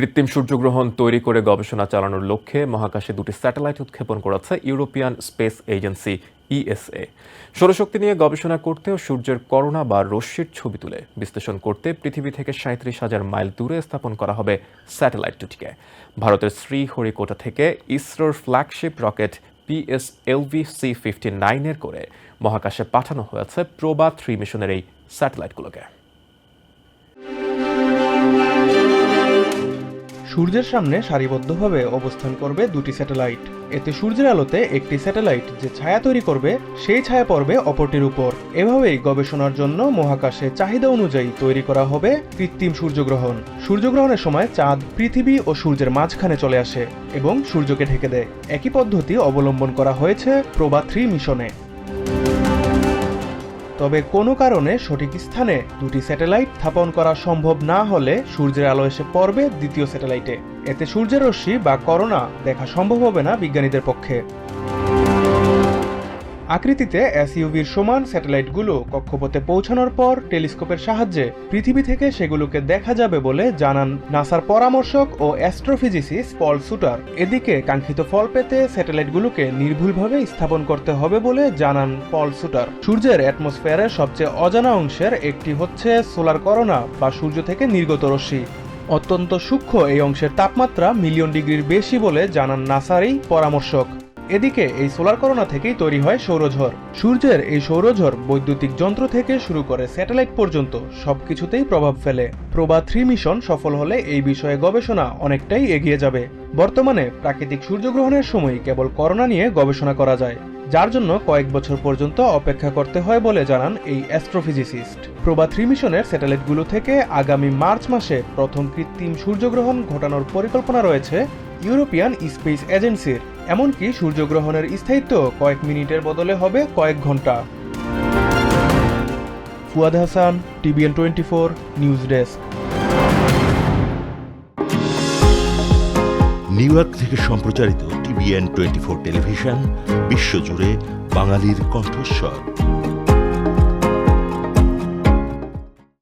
কৃত্রিম সূর্যগ্রহণ তৈরি করে গবেষণা চালানোর লক্ষ্যে মহাকাশে দুটি স্যাটেলাইট উৎক্ষেপণ করেছে ইউরোপিয়ান স্পেস এজেন্সি, ইএসএ। সৌরশক্তি নিয়ে গবেষণা করতে ও সূর্যের করোনা বা রশ্মির ছবি তুলে। বিশ্লেষণ করতে পৃথিবী থেকে সাঁত্রিশ হাজার মাইল দূরে স্থাপন করা হবে স্যাটেলাইট দুটিকে। ভারতের শ্রীহরিকোটা থেকে ইসরোর flagship rocket PSLV C fifty নাইনের করে মহাকাশে পাঠানো হয়েছে প্রোবা থ্রি মিশনের এই স্যাটেলাইটগুলোকে। সূর্যের সামনে সারিবদ্ধভাবে অবস্থান করবে দুটি স্যাটেলাইট। এতে সূর্যের আলোতে একটি স্যাটেলাইট যে ছায়া তৈরি করবে, সেই ছায়া পড়বে অপরটির উপর। এভাবেই গবেষণার জন্য মহাকাশে চাহিদা অনুযায়ী তৈরি করা হবে কৃত্রিম সূর্যগ্রহণ। সূর্যগ্রহণের সময় চাঁদ পৃথিবী ও সূর্যের মাঝখানে চলে আসে এবং সূর্যকে ঢেকে দেয়। একই পদ্ধতি অবলম্বন করা হয়েছে প্রভা থ্রি মিশনে। তবে কোনো কারণে সঠিক স্থানে দুটি স্যাটেলাইট স্থাপন করা সম্ভব না হলে সূর্যের আলো এসে পড়বে দ্বিতীয় স্যাটেলাইটে। এতে সূর্যের রশ্মি বা করোনা দেখা সম্ভব হবে না বিজ্ঞানীদের পক্ষে। আকৃতিতে এসইউভির সমান স্যাটেলাইটগুলো কক্ষপথে পৌঁছানোর পর টেলিস্কোপের সাহায্যে পৃথিবী থেকে সেগুলোকে দেখা যাবে বলে জানান নাসার পরামর্শক ও অ্যাস্ট্রোফিজিসিস্ট পল সুটার। এদিকে কাঙ্ক্ষিত ফল পেতে স্যাটেলাইটগুলোকে নির্ভুলভাবে স্থাপন করতে হবে বলে জানান পল সুটার। সূর্যের অ্যাটমসফিয়ারের সবচেয়ে অজানা অংশের একটি হচ্ছে সোলার করোনা বা সূর্য থেকে নির্গত রশ্মি। অত্যন্ত সূক্ষ্ম এই অংশের তাপমাত্রা মিলিয়ন ডিগ্রির বেশি বলে জানান নাসারই পরামর্শক। এদিকে এই সোলার করোনা থেকেই তৈরি হয় সৌরঝড়। সূর্যের এই সৌরঝড় বৈদ্যুতিক যন্ত্র থেকে শুরু করে স্যাটেলাইট পর্যন্ত সবকিছুতেই প্রভাব ফেলে। প্রভা থ্রি মিশন সফল হলে এই বিষয়ে গবেষণা অনেকটাই এগিয়ে যাবে। বর্তমানে প্রাকৃতিক সূর্যগ্রহণের সময় কেবল করোনা নিয়ে গবেষণা করা যায়, যার জন্য কয়েক বছর পর্যন্ত অপেক্ষা করতে হয় বলে জানান এই অ্যাস্ট্রোফিজিসিস্ট। প্রভা থ্রি মিশনের স্যাটেলাইটগুলো থেকে আগামী মার্চ মাসে প্রথম কৃত্রিম সূর্যগ্রহণ ঘটানোর পরিকল্পনা রয়েছে ইউরোপিয়ান স্পেস এজেন্সির, এমনকি সূর্যগ্রহণের স্থায়িত্ব কয়েক মিনিটের বদলে হবে কয়েক ঘণ্টা। Fuad Hasan TBN twenty four, news desk. New York থেকে সম্প্রচারিত টিভিএন টোয়েন্টি ফোর টেলিভিশন, বিশ্বজুড়ে বাঙালির কণ্ঠস্বর।